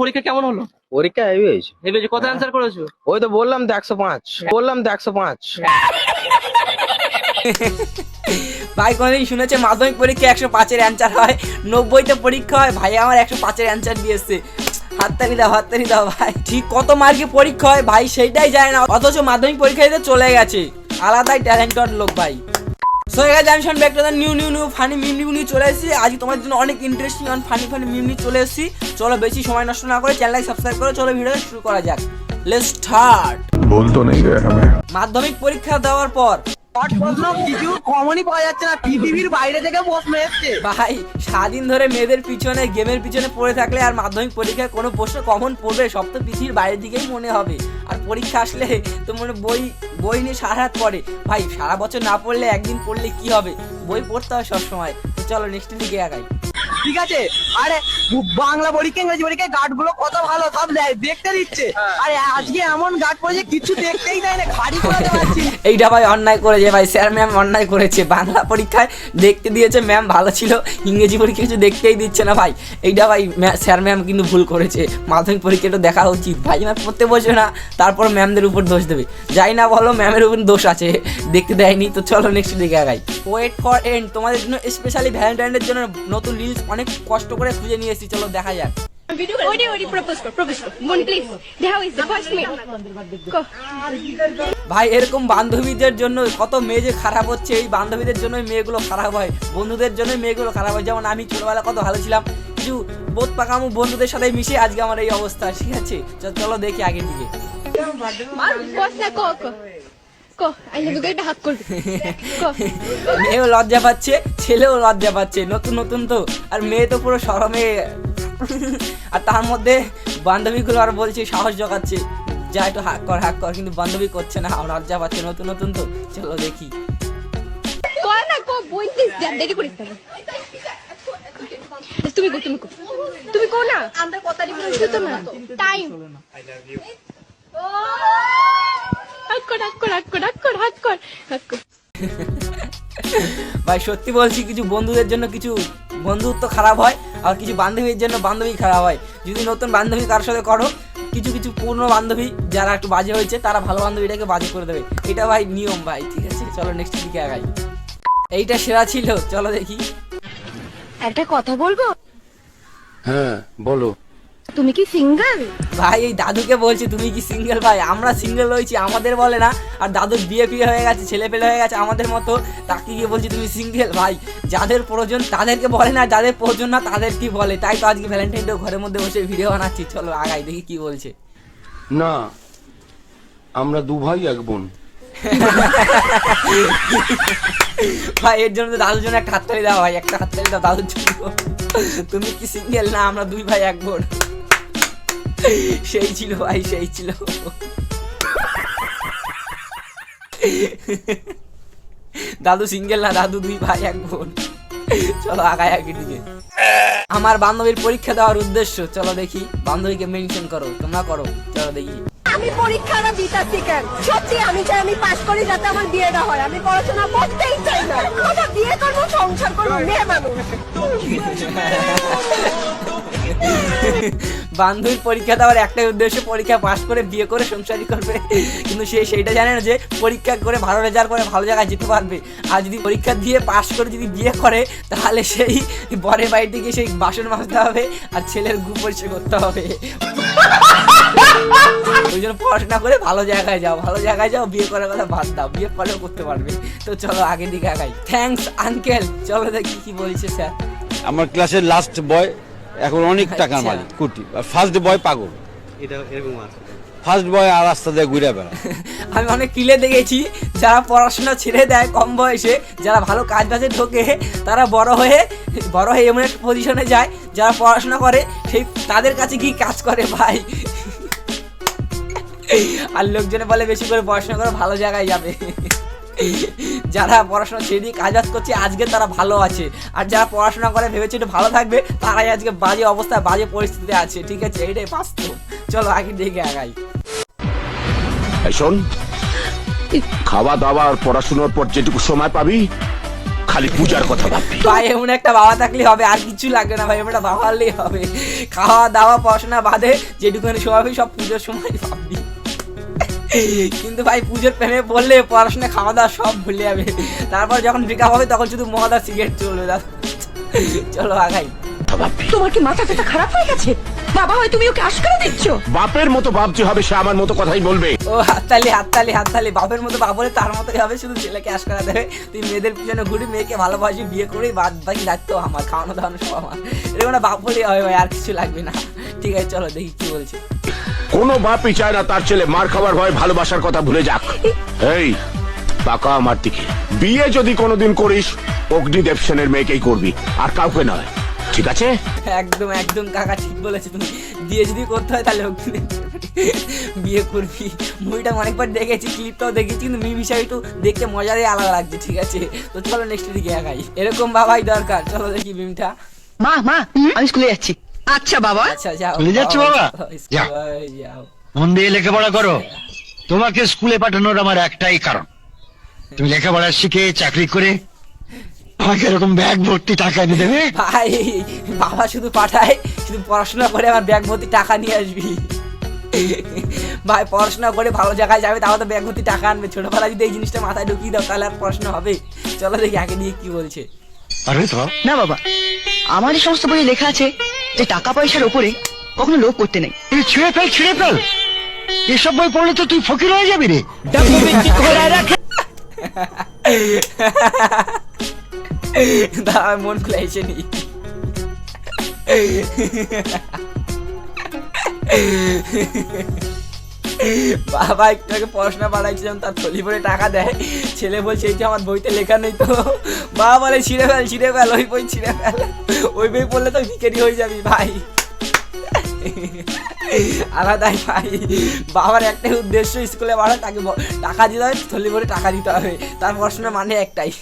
পরীক্ষা কেমন হলো? পরীক্ষা হেভি হয়েছে। ভেবেছো কত অ্যান্সার করেছ? ওই তো বললাম তো একশো পাঁচ। বললাম তো একশো পাঁচ। ভাই কোনোদিন শুনেছে মাধ্যমিক পরীক্ষা একশো পাঁচের অ্যান্সার হয়? নব্বইতে পরীক্ষা হয়? ভাই আমার একশো পাঁচের অ্যান্সার দিয়েছে হাততালি দাও হাততালি দাও ভাই। ঠিক কত মার্কে পরীক্ষা হয়? ভাই সেইটাই যায় না। অথচ মাধ্যমিক পরীক্ষা দিতে চলে গেছে। আলাদাই ট্যালেন্টেড লোক ভাই। সো এখানে আমি শুনবে একটা new new new funny meme new নিয়ে চলে এসেছি। আজ তোমার জন্য অনেক interesting on funny funny meme নিয়ে চলে এসেছি। চলো বেশি সময় নষ্ট না করে চ্যানেলটাকে সাবস্ক্রাইব করো চলো ভিডিও শুরু করা যাক। লেটস স্টার্ট বলতো নেই মাধ্যমিক পরীক্ষা দেওয়ার পর। ভাই, সারাদিন ধরে মেয়েদের পিছনে গেমের পিছনে পড়ে থাকলে আর মাধ্যমিক পরীক্ষায় কোনো প্রশ্ন পড়বে, সব তো দিকেই মনে হবে। আর পরীক্ষা আসলে তো মনে বই বই নিয়ে সারা পড়ে। ভাই, সারা বছর না পড়লে একদিন পড়লে কি হবে? বই পড়তে হয় সবসময়। চলো নেক্সট দিকে আগাই। ঠিক আছে? আরে বাংলা পরীক্ষা ইংরেজি পরীক্ষায় গার্ডগুলো কত ভালো সব দেয়, দেখতে দিচ্ছে। আরে আজকে এমন গার্ড পড়েছে কিছু দেখতেই দেয় না খালি করে পারছি এইটা ভাই অন্যায় করেছে ভাই স্যার ম্যাম অন্যায় করেছে। বাংলা পরীক্ষায় দেখতে দিয়েছে ম্যাম ভালো ছিল ইংরেজি পরীক্ষা কিছু দেখতেই দিচ্ছে না ভাই। এইটা ভাই স্যার ম্যাম কিন্তু ভুল করেছে। মাধ্যমিক পরীক্ষাটা দেখা উচিত। ভাই ম্যাম পড়তে বসে না তারপর ম্যামদের উপর দোষ দেবে। যাই না বলো ম্যামের উপর দোষ আছে। দেখতে দেয়নি তো চলো নেক্সট দিকে আগাই। ওয়েট ফর এন্ড তোমাদের জন্য স্পেশালি ভ্যালেন্টাইনের জন্য নতুন রিলস অনেক কষ্ট করে খুঁজে নিয়ে এসেছি চলো দেখা যাক। ভাই এরকম বান্ধবীদের জন্য কত মেয়ে যে খারাপ হচ্ছে এই বান্ধবীদের জন্য মেয়েগুলো খারাপ হয়। বন্ধুদের জন্য মেয়েগুলো খারাপ হয়। যেমন আমি ছোটবেলা কত ভালো ছিলাম। কিছু বোধ পাকামু বন্ধুদের সাথে মিশে আজকে আমার এই অবস্থা ঠিক আছে? চলো দেখি আগের দিকে। কো কো কো আই লাভ ইউ হাক কর মেয়েও লজ্জা পাচ্ছে ছেলেও লজ্জা পাচ্ছে নতুন নতুন তো। আর মেয়ে তো পুরো শরমে আর তার মধ্যে বান্ধবীগুলো আর বলছে সাহস জোগাচ্ছে। যা একটু হাক কর হাক কর কিন্তু বান্ধবী করছে না লজ্জা পাচ্ছে নতুন নতুন তো। চলো দেখি। কো না কো বই দেরি করিস তুমি কো তুমি কো তুমি কো না। আমরা কথা তো না। টাইম আই লাভ ইউ কর কর কর কর কর কর ভাই সত্যি বলছি কিছু বন্ধুদের জন্য কিছু বন্ধুত্ব খারাপ হয় আর কিছু বান্ধবীর জন্য বান্ধবী খারাপ হয়। যদি নতুন বান্ধবী কারোর সাথে করো কিছু কিছু পূর্ণ বান্ধবী যারা একটু বাজে হয়েছে তারা ভালো বান্ধবীটাকে বাজে করে দেবে। এটা ভাই নিয়ম ভাই ঠিক আছে? চলো নেক্সট দিকে আগাই। এইটা সেরা ছিল চলো দেখি। একটা কথা বলব? হ্যাঁ বলো। তুমি কি সিঙ্গেল? ভাই এই দাদুকে বলছি তুমি কি সিঙ্গেল ভাই? আমরা সিঙ্গেল হয়েছি আমাদের বলে না। আর দাদুর বিয়ে ফিয়ে হয়ে গেছে ছেলে পেলে হয়ে গেছে আমাদের মতো। তাকে গিয়ে বলছি তুমি সিঙ্গেল ভাই? যাদের প্রয়োজন তাদেরকে বলে না যাদের প্রয়োজন না তাদের কি বলে। তাই তো আজকে ভ্যালেন্টাইন ডে ঘরের মধ্যে বসে ভিডিও বানাচ্ছি। চলো আগাই দেখি কি বলছে। না আমরা দু ভাই এক বোন। ভাই এর জন্য তো দাদুর জন্য একটা হাততালি দাও ভাই একটা হাততালি দাও দাদুর জন্য। তুমি কি সিঙ্গেল? না আমরা দুই ভাই এক বোন। সেই ছিল ভাই, সেই ছিল। দাদু সিঙ্গেল না, দাদু দুই ভাই, এক বোন। চলো আগায় আগে দিকে। আমার বান্ধবীর পরীক্ষা দেওয়ার উদ্দেশ্য, চলো দেখি বান্ধবীকে মেনশন করো, তোমরা করো, চলো দেখি। আমি পরীক্ষাটা দিতাছি কেন? সত্যি, আমি চাই আমি করি যাতে আমার হয়। আমি পড়াশোনা করতেই চাই না। বিয়ে করব, সংসার করব, মেয়ে মানুষ। বান্ধবীর পরীক্ষা দেওয়ার একটাই উদ্দেশ্য, পরীক্ষা পাশ করে বিয়ে করে সংসারই করবে। কিন্তু সে সেইটা জানে না যে, পরীক্ষা করে ভালো রেজাল্ট করে ভালো জায়গায় যেতে পারবে। আর যদি পরীক্ষা দিয়ে পাশ করে যদি বিয়ে করে, তাহলে সেই বরের বাড়িতে গিয়ে সেই বাসন মাজতে হবে আর ছেলের গু পরিষ্কার করতে হবে। ওই জন্য পড়াশোনা করে ভালো জায়গায় যাও, ভালো জায়গায় যাও, বিয়ে করার কথা বাদ দাও, বিয়ে পরেও করতে পারবে। তো চলো আগের দিকে আগাই। থ্যাঙ্কস আঙ্কেল চলো দেখি কি বলছে স্যার আমার ক্লাসের লাস্ট বয় এখন অনেক টাকার আচ্ছা। মালিক কোটি। ফার্স্ট বয় পাগল। ফার্স্ট বয় আর রাস্তা দিয়ে ঘুরে বেড়ায়। আমি অনেক কিলে দেখেছি যারা পড়াশোনা ছেড়ে দেয় কম বয়সে যারা ভালো কাজ বাজে ঢোকে তারা বড় হয়ে বড় হয়ে এমন একটা পজিশনে যায় যারা পড়াশোনা করে সেই তাদের কাছে কি কাজ করে ভাই। আর লোকজনে বলে বেশি করে পড়াশোনা করে ভালো জায়গায় যাবে। যারা পড়াশোনা ছেড়ে দিয়ে কাজ বাজ করছে আজকে তারা ভালো আছে। আর যারা পড়াশোনা করে ভেবেছে একটু ভালো থাকবে তারাই আজকে বাজে অবস্থায় বাজে পরিস্থিতিতে আছে ঠিক আছে? এটাই বাস্তব। চলো আগে দেখে আগাই। শোন খাওয়া দাওয়া আর পড়াশোনার পর যেটুকু সময় পাবি খালি পূজার কথা ভাববি। ভাই এমন একটা বাবা থাকলে হবে আর কিছু লাগবে না ভাই এমন একটা বাবা হলেই হবে। খাওয়া দাওয়া পড়াশোনা বাদে যেটুকুনি সময় হবে সব পুজোর সময় ভাববি কিন্তু ভাই পুজোর প্রেমে বললে পড়াশোনা খাওয়া দাওয়া সব ভুলে যাবে। তারপর যখন ব্রেকআপ হবে তখন শুধু মদ আর সিগারেট চলবে দাদা। চলো আগাই। তোমার কি মাথা টাথা খারাপ হয়ে গেছে? বাবা হয় তুমি ওকে আশকারা দিচ্ছ? বাপের মতো ভাবতে হবে সে আমার মতো কথাই বলবে। ও হাততালি হাততালি হাততালি। বাপের মতো বাপ বলে তার মতোই হবে শুধু ছেলেকে আশ করা দেবে। তুই মেয়েদের পিছনে ঘুরি মেয়েকে ভালোবাসি বিয়ে করে বাদ বাকি দায়িত্ব আমার খাওয়ানো দাওয়ানো সব আমার। এরকম বাপ বলেই হবে ভাই আর কিছু লাগবে না। ঠিক আছে চলো দেখি কি বলছে। কোনো বাপই চায় না তার ছেলে মার খাবার ভয় ভালোবাসার কথা ভুলে যাক। এই টাকা আমার দিকে। বিয়ে যদি কোনোদিন করিস অগ্নিদেব সেনের মেয়েকেই করবি আর কাউকে নয়। ঠিক আছে? একদম একদম কাকা ঠিক বলেছে তুমি। বিয়ে যদি করতে হয় তাহলে অগ্নি বিয়ে করবি। মুভিটা অনেকবার দেখেছি ক্লিপটাও দেখেছি কিন্তু মিম হিসাবে একটু দেখতে মজারই আলাদা লাগছে ঠিক আছে? তো চলো নেক্সট দিকে একাই এরকম বাবাই দরকার। চলো দেখি মিমটা মা মা আমি স্কুলে যাচ্ছি। আচ্ছা বাবা। আচ্ছা যাও। চলে যাচ্ছো বাবা? যাও। যাও। মন দিয়ে লেখাপড়া করো। তোমাকে স্কুলে পাঠানোর আমার একটাই কারণ। তুমি লেখাপড়া শিখে চাকরি করে আমাকে এরকম ব্যাগ ভর্তি টাকা এনে দেবে? ভাই বাবা শুধু পাঠায় শুধু পড়াশোনা করে আমার ব্যাগ ভর্তি টাকা নিয়ে আসবি। ভাই পড়াশোনা করে ভালো জায়গায় যাবে তাহলে তো ব্যাগ ভর্তি টাকা আনবে। ছোটবেলা যদি এই জিনিসটা মাথায় ঢুকিয়ে দাও তাহলে আর পড়াশোনা হবে। চলো দেখি আগে দিয়ে কি বলছে। পারবে তো না বাবা। আমার এই সমস্ত বই লেখা আছে। যে টাকা পয়সার উপরে কখনো লোভ করতে নেই। তুই ছিঁড়ে ফেল ছিঁড়ে ফেল। এসব বই পড়লে তো তুই ফকির হয়ে যাবি রে। দাঁড়া মন খুলে নি। বাবা একটু আগে পড়াশোনা বাড়াইছিলাম, তার থলি ভরে টাকা দেয়। ছেলে বলছে, এই যে আমার বইতে লেখা নেই তো। বাবা বলে, ছিঁড়ে ফেল ছিঁড়ে ফেল, ওই বই ছিঁড়ে ফেল। ওই বই পড়লে তো ভিখারি হয়ে যাবি, ভাই। আলাদাই ভাই। বাবার একটাই উদ্দেশ্য, স্কুলে বাড়া তাকে টাকা দিতে হবে, থলি ভরে টাকা দিতে হবে। তার পড়াশোনার মানে একটাই।